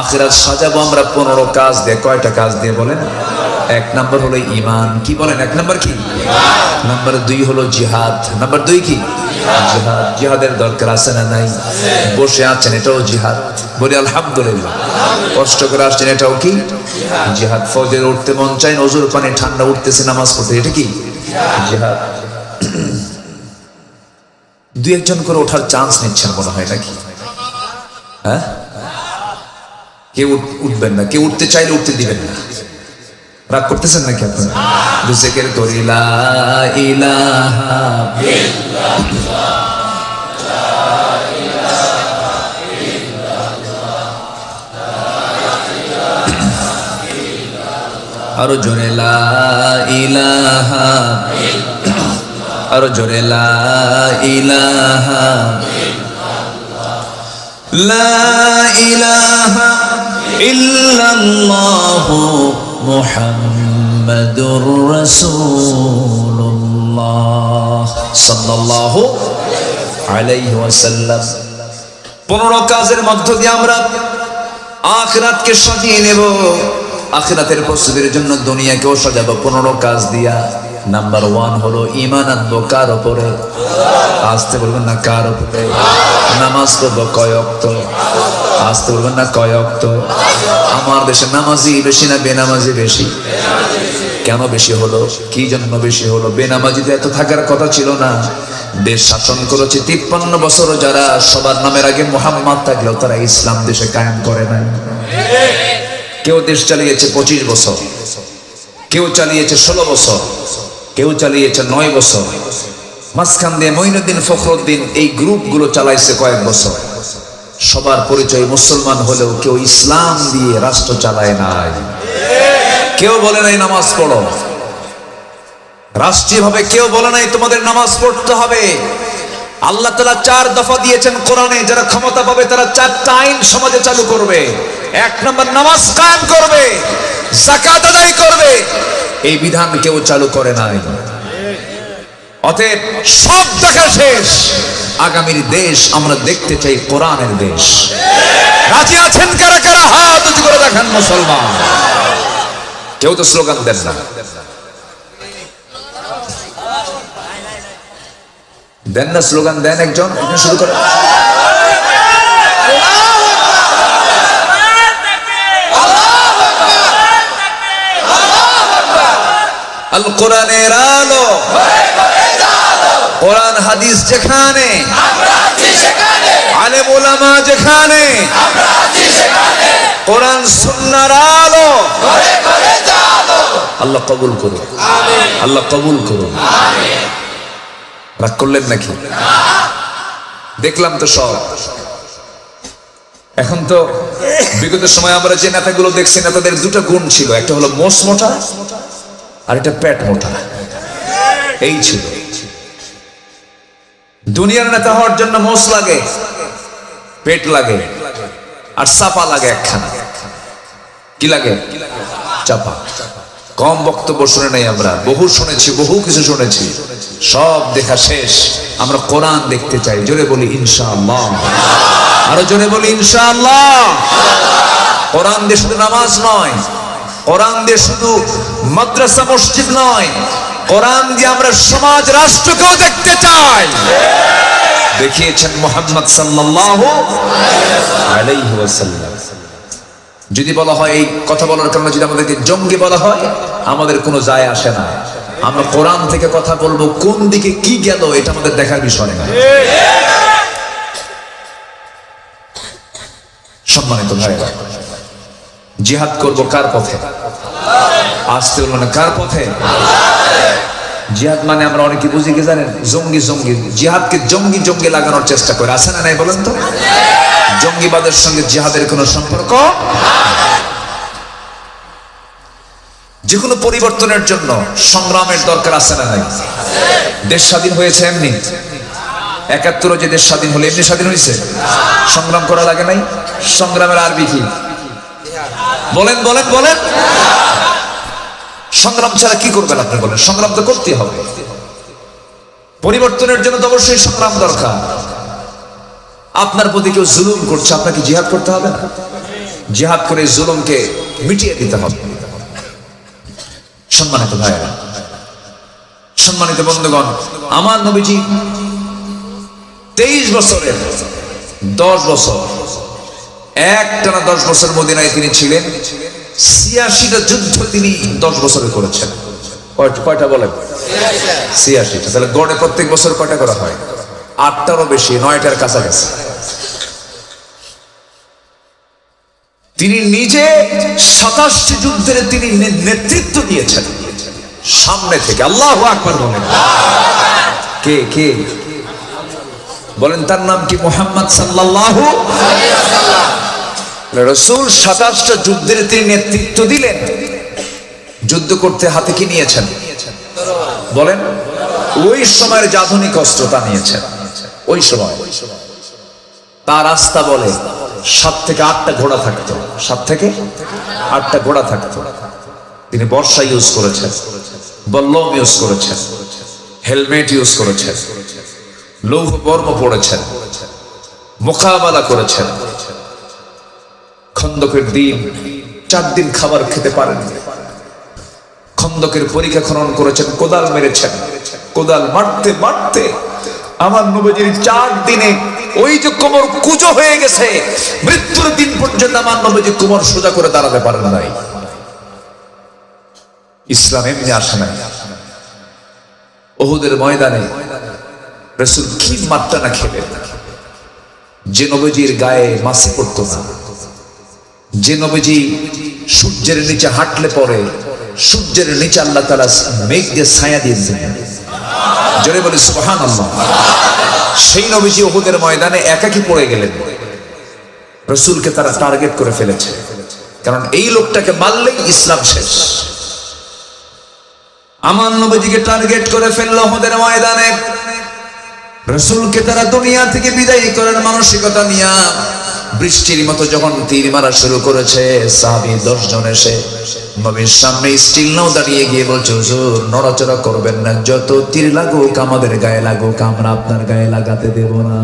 আখিরাত সাজাবো আমরা পনেরো কাজ দিয়ে কয়টা কাজ দিয়ে বলেন? এক নাম্বার হলো ইমান কি বলেন? এক নাম্বার কি? নাম্বার দুই হলো জিহাদ। নাম্বার দুই কি? জিহাদ। জিহাদের দরকার আছে না নাই? বসে আছেন এটাও জিহাদ। বলি আলহামদুলিল্লাহ। কষ্ট করে আসছেন এটাও কি? জিহাদ। ফজের উঠতে মন চাই নজর পানি ঠান্ডা উঠতেছে নামাজ পড়তে এটা কি? জিহাদ। দুই একজন করে ওঠার চান্স নিচ্ছেন মনে হয় নাকি? হ্যাঁ? কেউ উঠবেন না, কেউ উঠতে চাইলে উঠতে দিবেন না। রাগ করতেছেন নাকি আপনারা? দুসেকের করিলা ইলাহা আরও জোরে, লা ইলাহা আরও জোরে ইলাহা লা ইলাহা ইল্লাল্লাহু মুহাম্মাদুর রাসূলুল্লাহ সাল্লাল্লাহু আলাইহি ওয়াসাল্লাম। পনেরো কাজের মধ্য দিয়ে আমরা আখরাতকে সাজিয়ে নেব। আখরাতের প্রস্তুতির জন্য দুনিয়াকেও সাজাবো। পনেরো কাজ দিয়া নাম্বার ওয়ান হলো ইমান আনব কার ওপরে আসতে বলবেন না, কার ওপরে নামাজ পড়ব কয়ক্ত আসতে বলবেন না কয়ক্ত আমার দেশে নামাজি বেশি না বেনামাজি বেশি? কেন বেশি হলো? কি জন্য বেশি হলো? বেনামাজিতে এত থাকার কথা ছিল না। দেশ শাসন করেছে তিপ্পান্ন বছর যারা, সবার নামের আগে মোহাম্মদ থাকলেও তারা ইসলাম দেশে কায়েম করে নাই। কেউ দেশ চালিয়েছে পঁচিশ বছর, কেউ চালিয়েছে ষোলো বছর, কেউ চালিয়েছে নয় বছর। মাঝখান দিয়ে মঈনুদ্দিন ফখরুদ্দিন এই গ্রুপগুলো চালাইছে কয়েক বছর। সবার পরিচয় মুসলমান হলেও কেউ ইসলাম দিয়ে রাষ্ট্র চালায় নাই। কেউ বলে নাই নামাজ পড়ো। রাষ্ট্রীয়ভাবে কেউ বলে নাই তোমাদের নামাজ পড়তে হবে। আল্লাহ তালা চার দফা দিয়েছেন কোরআনে, যারা ক্ষমতা পাবে তারা চারটা আইন সমাজে চালু করবে। এক নম্বর, নামাজ কায়েম করবে জাকাত আদায় করবে। এই বিধান কেউ চালু করে নাই। অতএব সব দেখা শেষ আগামীর দেশ আমরা দেখতে চাই কোরআনের দেশ রাজি আছেন কারা কারা হাত উঁচু করে দেখেন মুসলমান কেউ তো স্লোগান দেন না দেন না স্লোগান দেন একজন একজন শুরু করে আল কোরআনের আলো কোরআন হাদিস যেখানে আলেম ওলামা যেখানে কোরআন সুন্নার আলো। আল্লাহ কবুল করুন। আল্লাহ কবুল করুন। রাগ করলেন নাকি? দেখলাম তো সব। এখন তো বিগত সময় আমরা যে নেতাগুলো দেখছি নেতাদের দুটো গুণ ছিল। একটা হলো মোষ মোটা আর একটা পেট মোটা। এই ছিল। দুনিয়ার নেতা হওয়ার জন্য মোষ লাগে, পেট লাগে, আর চাপা লাগে একখানা। কি লাগে? চাপা। কম বক্তব্য শুনে নাই আমরা, বহু শুনেছি, বহু কিছু শুনেছি। সব দেখা শেষ। আমরা কোরআন দেখতে চাই, জোরে বলি ইনশাআল্লাহ। আরও জোরে বলি ইনশাআল্লাহ। কোরআন দিয়ে শুধু নামাজ নয়, কোরআন দিয়ে শুধু মাদ্রাসা, মসজিদ নয় কোরআন দিয়ে আমরা সমাজ রাষ্ট্রকেও দেখতে চাই। দেখিয়েছেন মোহাম্মদ যদি বলা হয় এই কথা বলার কারণে যদি আমাদেরকে জঙ্গি বলা হয়, আমাদের কোনো যায় আসে না। আমরা কোরআন থেকে কথা বলব, কোন দিকে কি গেল এটা আমাদের দেখার বিষয় না। সম্মানিত ভাইরা, জিহাদ করব কার পথে? আসতে হলো না কার পথে? জিহাদ মানে আমরা অনেকে বুঝি কি জানেন? জঙ্গি জঙ্গি। জিহাদকে জঙ্গি জঙ্গি লাগানোর চেষ্টা করে। আছে না নাই বলেন তো? জঙ্গিবাদের সঙ্গে জিহাদের কোনো সম্পর্ক? যে কোনো পরিবর্তনের জন্য সংগ্রামের দরকার আছে না নাই? দেশ স্বাধীন হয়েছে এমনি। একাত্তর যে দেশ স্বাধীন হলো, এমনি স্বাধীন হয়েছে? সংগ্রাম করা লাগে নাই? সংগ্রামের আরবি কি? বলেন বলেন বলেন। সংগ্রাম ছাড়া কি করবেন আপনি বলেন? সংগ্রাম তো করতে হবে। পরিবর্তনের জন্য তো অবশ্যই সংগ্রাম দরকার। আপনার প্রতি কেউ জুলুম করছে, আপনাকে জিহাদ করতে হবে না? জিহাদ করে জুলুমকে মিটিয়ে দিতে হবে। সম্মানিত ভাইয়েরা, সম্মানিত বন্ধুগণ, আমার নবীজি তেইশ বছরের, দশ বছর এক টানা দশ বছর মদিনায় তিনি ছিলেন। ছিয়াশিটা যুদ্ধ তিনি দশ বছরে করেছেন। কয়টা- বলেন? ছিয়াশিটা। তাহলে গড়ে প্রত্যেক বছর কয়টা করা হয়? আটটারও বেশি নয়টার কাছাকাছি। তিনি নিজে সাতাশটি যুদ্ধের তিনি নেতৃত্ব দিয়েছেন। সামনে থেকে আল্লাহ আকবার বলেন। কে কে? বলেন তার নাম কি মোহাম্মদ সাল্লাল্লাহু রসুল সাতাশটা যুদ্ধের তিনি নেতৃত্ব দিলেন। যুদ্ধ করতে হাতে কি নিয়েছেন? বলেন। ওই সময়ের যে অস্ত্র তা নিয়েছেন। ওই সময়। তার রাস্তা বলে সাত থেকে আটটা ঘোড়া থাকতো। সাত থেকে আটটা ঘোড়া থাকতো। তিনি বর্ষা ইউজ করেছেন, বল্লম ইউজ করেছেন, হেলমেট ইউজ করেছেন, লৌহ বর্ম পড়েছেন, মোকাবেলা করেছেন। খন্দকের দিন চার দিন খাবার খেতে পারেন খন্দকের পরীক্ষা খনন করেছেন, কোদাল মেরেছেন। কোদাল মারতে মারতে আমার নবীজির চার দিনে ওই যে কোমর কুজো হয়ে গেছে, মৃত্যুর দিন পর্যন্ত আমার নবীজি কোমর সোজা করে দাঁড়াতে পারেন নাই। ইসলাম এমনি আসে নাই। ওহুদের ময়দানে রসুল কি মাত্রা না খেলেন? যে নবীজির গায়ে মাসি পড়তো না। যে নবীজি সূর্যের নিচে হাঁটলে পরে, সূর্যের নিচে আল্লাহ তালা মেঘ দিয়ে ছায়া দিয়েছেন জোরে বলি সুবহান সেই নবীজি ওহুদের ময়দানে একাকি পড়ে গেলেন। রসুলকে তারা টার্গেট করে ফেলেছে। কারণ এই লোকটাকে মারলেই ইসলাম শেষ। আমার নবীজিকে টার্গেট করে ফেলল ওহুদের ময়দানে। রসুলকে তারা দুনিয়া থেকে বিদায় করার মানসিকতা নিয়া। বৃষ্টির মতো যখন তীর মারা শুরু করেছে, সাহাবি দশ জন এসে নবীর সামনে স্টিল নাও দাঁড়িয়ে গিয়ে বলছে, হুজুর, নড়াচড়া করবেন না। যত তীর লাগুক, আমাদের গায়ে লাগুক, আমরা আপনার গায়ে লাগাতে দেব না।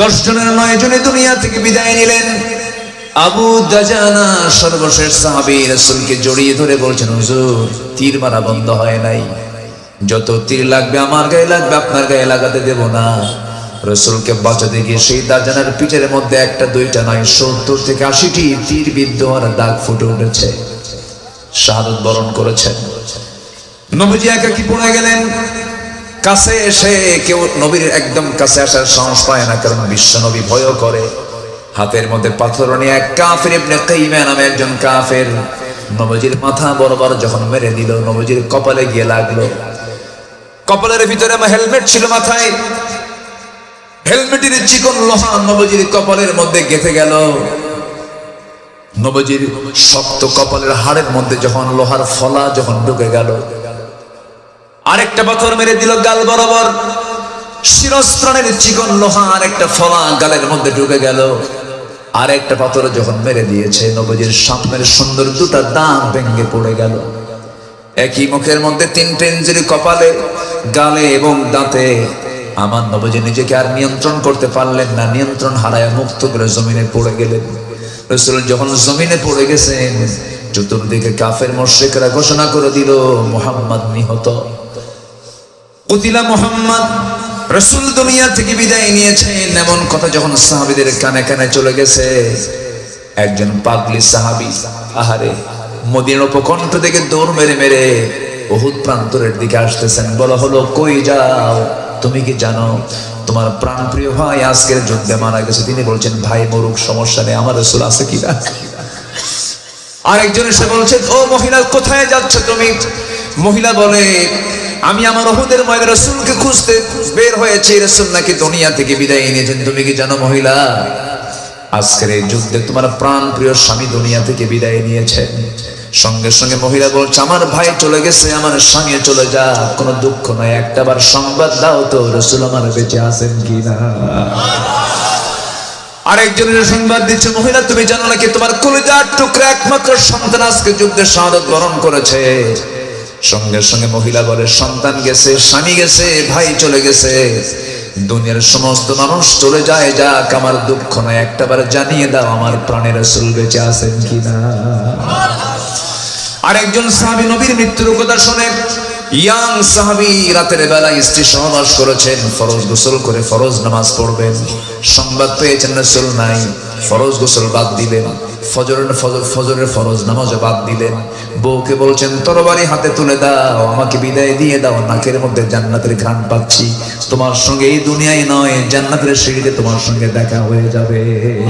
দশ জনের নয় জনে দুনিয়া থেকে বিদায় নিলেন। আবু দাজানা সর্বশেষ সাহাবি রসুলকে জড়িয়ে ধরে বলছেন, হুজুর, তীর মারা বন্ধ হয় নাই। যত তীর লাগবে, আমার গায়ে লাগবে, আপনার গায়ে লাগাতে দেব না। রসুলকে বাঁচাতে গিয়ে সেই দাজানার পিঠের মধ্যে একটা, দুইটা নয়, সত্তর থেকে আশিটি তীর বিদ্ধ আর দাগ ফুটে উঠেছে। শাহাদত বরণ করেছেন। নবীজি একাকি পড়ে গেলেন। কাছে এসে কেউ নবীর একদম কাছে আসার সাহস পায় না, কারণ বিশ্ব নবী ভয় করে। হাতের মধ্যে পাথর নিয়ে এক কাফের নামে একজন কাফের নবজির মাথা বরাবর যখন মেরে দিল, নবজির কপালে গিয়ে লাগল। কপালের ভিতরে হেলমেট ছিল মাথায়। হেলমেটের চিকন লোহা নবজির কপালের মধ্যে গেঁথে গেল। নবজির শক্ত কপালের হাড়ের মধ্যে যখন লোহার ফলা যখন ঢুকে গেল। আরেকটা পাথর মেরে দিল গাল বরাবর। শিরস্ত্রাণের চিকন লোহা আরেকটা ফলা গালের মধ্যে ঢুকে গেল। আরেকটা পাথর যখন মেরে দিয়েছে, নবজির সামনের সুন্দর দুটা দাঁত ভেঙে পড়ে গেল। একই মুখের মধ্যে তিনটে ইঞ্জির কপালে, গালে এবং দাঁতে আমার নবজি নিজেকে আর নিয়ন্ত্রণ করতে পারলেন না, নিয়ন্ত্রণ হারায় মুক্ত করে জমিনে পড়ে গেলেন। রসুল যখন জমিনে পড়ে গেছেন, চতুর্দিকে কাফের মোশেকরা ঘোষণা করে দিল, মোহাম্মদ নিহত। কুতিলা মোহাম্মদ রসুল দুনিয়া থেকে বিদায় নিয়েছেন। এমন কথা যখন সাহাবিদের কানে কানে চলে গেছে, একজন পাগলি সাহাবি, আহারে, মদিনার উপকণ্ঠ থেকে দৌড় মেরে মেরে বহুত প্রান্তরের দিকে আসতেছেন। বলা হলো, কই যাও? তুমি কি জানো, তোমার প্রাণপ্রিয় ভাই আজকের যুদ্ধে মারা গেছে। তিনি বলছেন, ভাই, মরুক, সমস্যা নেই, আমার রসুল আছে কিনা আরেকজন এসে বলছেন ও মহিলা কোথায় যাচ্ছ তুমি? মহিলা বলে, আমি আমার ওহুদের মায়ের রসুলকে খুঁজতে বের হয়েছে। রসুল নাকি দুনিয়া থেকে বিদায় নিয়েছেন তুমি কি জানো মহিলা, আজকের এই যুদ্ধে তোমার প্রাণ প্রিয় স্বামী দুনিয়া থেকে বিদায় নিয়েছেন? সঙ্গে সঙ্গে মহিলা বলছে, আমার ভাই চলে গেছে, আমার স্বামী চলে যা কোনো দুঃখ নাই। একটাবার সংবাদ দাও তো, রসুল আমার বেঁচে আছেন কিনা? আরেকজনের সংবাদ দিচ্ছে, মহিলা, তুমি জানো নাকি তোমার কলিজার টুকরা একমাত্র সন্তান আজকে যুদ্ধে শাহাদত বরণ করেছে? সঙ্গে সঙ্গে মহিলা বলে, সন্তান গেছে, স্বামী গেছে, ভাই চলে গেছে। দুনিয়ার সমস্ত মানুষ চলে যায় যাক, আমার দুঃখ নয় একটাবার জানিয়ে দাও, আমার প্রাণের রসুল বেঁচে আছেন কিনা? আরেকজন সাহাবি নবীর মৃত্যুর কথা শুনে ইয়াং সাহাবি রাতের বেলা স্ত্রী সহবাস করেছেন, ফরজ গোসল করে ফরজ নামাজ পড়বেন। সংবাদ পেয়েছেন, রসুল নাই, ফরজ গোসল বাদ দিলেন ফজরের ফজর- ফজরের ফরজ নামাজও বাদ দিলেন। বউকে বলছেন, তরবারি হাতে তুলে দাও, আমাকে বিদায় দিয়ে দাও, নাকের মধ্যে জান্নাতের ঘ্রাণ পাচ্ছি। তোমার সঙ্গে এই দুনিয়ায় নয়, জান্নাতের সিঁড়িতে তোমার সঙ্গে দেখা হয়ে যাবে।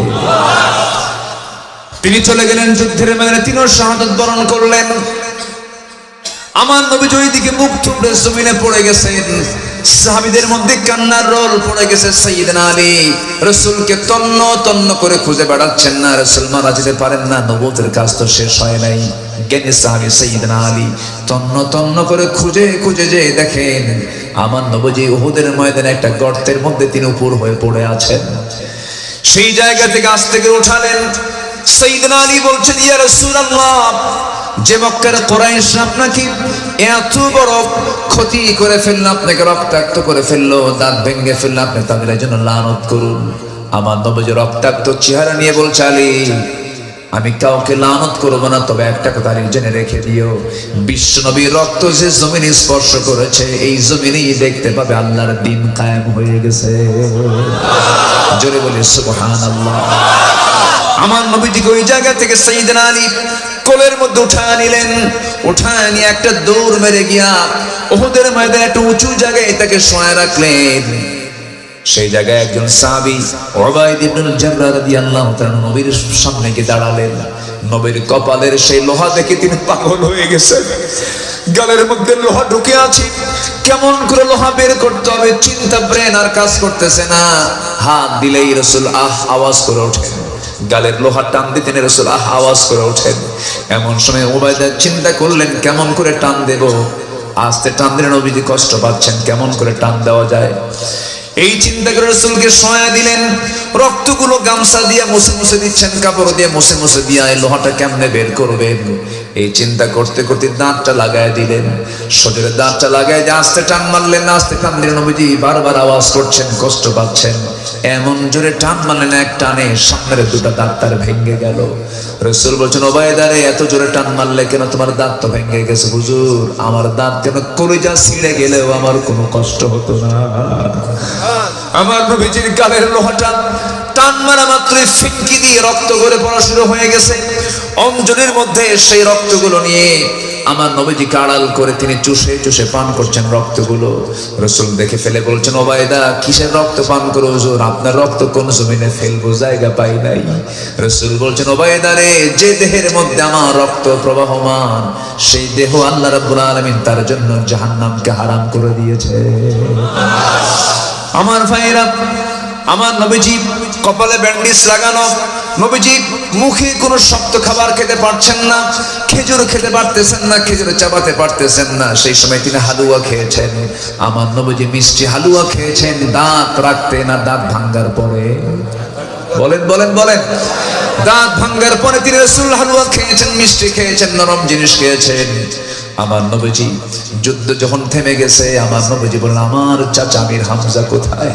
তিনি চলে গেলেন যুদ্ধের ময়দানে, তিনিও শাহাদত বরণ করলেন। আমার নবী দিকে মুখ থুবড়ে জমিনে পড়ে গেছেন, সাহাবিদের মধ্যে কান্নার রোল পড়ে গেছে সাইয়েদনা আলী। রসুলকে তন্ন তন্ন করে খুঁজে বেড়াচ্ছেন না, রসুল মারা যেতে পারেন না নবতের কাজ তো শেষ হয় নাই। জ্ঞানী সাহাবি সাইয়েদনা আলী তন্ন তন্ন করে খুঁজে খুঁজে যে দেখেন, আমার নবজি উহুদের ময়দানে একটা গর্তের মধ্যে তিনি উপর হয়ে পড়ে আছেন। সেই জায়গা থেকে আজ থেকে উঠালেন আলী বলছেন যে এত বড় ক্ষতি করে আপনাকে রক্তাক্ত করে ফেলল জন্য লানত করুন। আমার রক্তাক্ত চেহারা নিয়ে আমি কাউকে লানত করব না, তবে একটা কথা জেনে রেখে দিও। বিশ্ব নবীর রক্ত যে জমিনে স্পর্শ করেছে, এই জমিনেই দেখতে পাবে আল্লাহর দিন কায়েম হয়ে গেছে। জোরে বলে সুবহান আল্লাহ আমার নবীজিকে ওই জায়গা থেকে সাইয়েদনা আলী কোলের মধ্যে উঠায় নিলেন। উঠা নিয়ে একটা দৌড় মেরে গিয়া ওহুদের ময়দানে একটা উঁচু জায়গায় তাকে শোয়া রাখলেন। সেই জায়গায় একজন তাআলা নবীর সামনে গিয়ে দাঁড়ালেন। নবীর কপালের সেই লোহা দেখে তিনি পাগল হয়ে গেছেন। গালের মধ্যে লোহা ঢুকে আছে। কেমন করে লোহা বের করতে হবে? চিন্তা, ব্রেন আর কাজ করতেছে না। হাত দিলেই রসুল আহ, আওয়াজ করে ওঠেন। গালের লোহা টান দিতেন রসুল আওয়াজ করে ওঠেন। এমন সময় ওবায়দা চিন্তা করলেন, কেমন করে টান দেব? আস্তে টান দিলেন অভিজি কষ্ট পাচ্ছেন, কেমন করে টান দেওয়া যায়? এই চিন্তা করে রসুলকে সয়া দিলেন, রক্তগুলো গামছা দিয়ে মুছে মুছে দিচ্ছেন, কাপড় দিয়ে মুছে মুছে দিয়ে লোহাটা কেমনে বের করবেন? এই চিন্তা করতে করতে দাঁতটা লাগায় দিলেন। শরীরে দাঁতটা লাগায় যে আস্তে টান মারলেন, আস্তে টান দিলেন নবীজি বারবার আওয়াজ করছেন, কষ্ট পাচ্ছেন। এমন জোরে টান মারলেন, এক টানে সামনের দুটো দাঁত তার ভেঙে গেল। রসুল বলছেন, ওবায়দারে, এত জোরে টান মারলে কেন তোমার দাঁত তো ভেঙে গেছে? হুজুর, আমার দাঁত কেন যা ছিঁড়ে গেলেও আমার কোনো কষ্ট হতো না। আমার নবীজির গালের লোহাটা টান মারা মাত্রই ফিনকি দিয়ে রক্ত করে পড়া শুরু হয়ে গেছে। অঞ্জলির মধ্যে সেই রক্তগুলো নিয়ে আমার নবীজি কাড়াল করে তিনি চুষে চুষে পান করছেন রক্তগুলো। রসুল দেখে ফেলে বলছেন, ওবায়দা, কিসের রক্ত পান করো হুজুর? আপনার রক্ত কোন জমিনে ফেলব? জায়গা পাই নাই। রসুল বলছেন, ওবায়দা রে, যে দেহের মধ্যে আমার রক্ত প্রবাহমান, সেই দেহ আল্লাহ রাব্বুল আলামিন তার জন্য জাহান্নামকে হারাম করে দিয়েছে। আমার ভাইয়েরা, আমার নবীজি কপালে ব্যান্ডেজ লাগানো নবীজি মুখে কোনো শক্ত খাবার খেতে পারছেন না, খেজুর খেতে পারতেছেন না, খেজুর চাবাতে পারতেছেন না। সেই সময় তিনি হালুয়া খেয়েছেন। আমার নবীজি মিষ্টি হালুয়া খেয়েছেন, দাঁত রাখতে না দাঁত ভাঙ্গার পরে? বলেন বলেন বলেন। দাঁত ভাঙ্গার পরে তিনি রসুল হালুয়া খেয়েছেন, মিষ্টি খেয়েছেন, নরম জিনিস খেয়েছেন। আমার নবীজি যুদ্ধ যখন থেমে গেছে, আমার নবীজি বললেন, আমার চাচা আমির হামজা কোথায়?